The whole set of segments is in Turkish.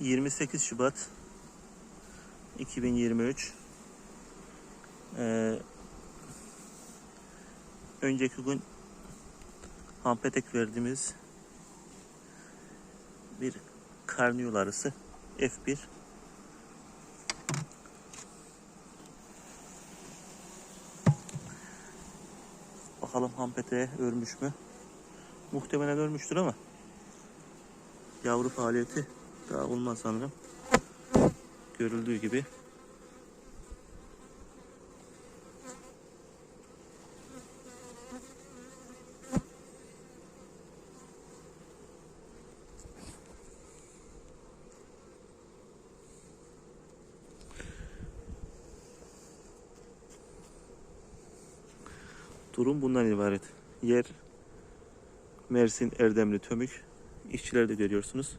28 Şubat 2023 Ee, önceki gün Hampetek verdiğimiz bir karniyol arısı F1 Bakalım Hampetek'e örmüş mü? Muhtemelen ölmüştür ama yavru faaliyeti daha olmaz sanırım. Görüldüğü gibi. Durum bundan ibaret. Yer Mersin Erdemli Tömük. İşçileri de görüyorsunuz.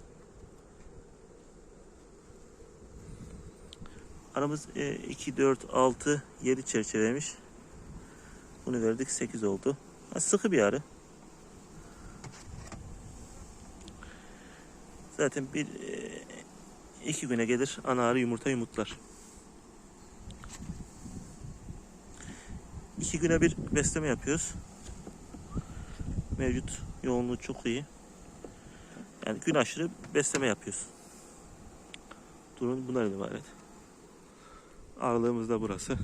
Aramız e, 2, 4, 6, 7 çerçeveymiş. Bunu verdik 8 oldu. Ha, sıkı bir arı. Zaten bir e, iki güne gelir ana arı yumurta yumurtlar. İki güne bir besleme yapıyoruz. Mevcut yoğunluğu çok iyi. Yani gün aşırı besleme yapıyoruz. Durum bunlar ibaret. Ağırlığımız da burası.